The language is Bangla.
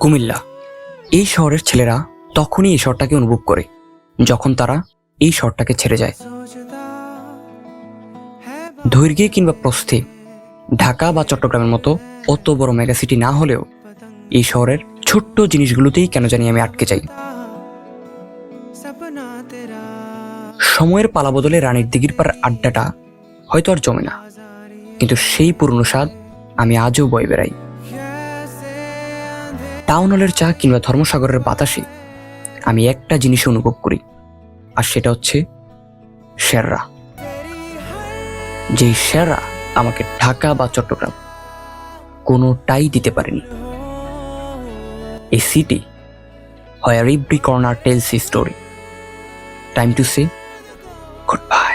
কুমিল্লা। এই শহরের ছেলেরা তখনই এই শহরটাকে অনুভব করে, যখন তারা এই শহরটাকে ছেড়ে যায়। দৈর্ঘ্যে কিংবা প্রস্থে ঢাকা বা চট্টগ্রামের মতো অত বড় মেগা সিটি না হলেও এই শহরের ছোট্ট জিনিসগুলোতেই কেন জানি আমি আটকে যাই। সময়ের পালা বদলে রানীর দিঘির পার আড্ডাটা হয়তো আর জমে না, কিন্তু সেই পুরনো স্বাদ আমি আজও বয়ে বেড়াই। টাউন হলের চা কিংবা ধর্মসাগরের বাতাসে আমি একটা জিনিস অনুভব করি, আর সেটা হচ্ছে শেররা যেই শেররা আমাকে ঢাকা বা চট্টগ্রাম কোনোটাই দিতে পারেনি। এই সিটি হয় every corner tells story time to say good bye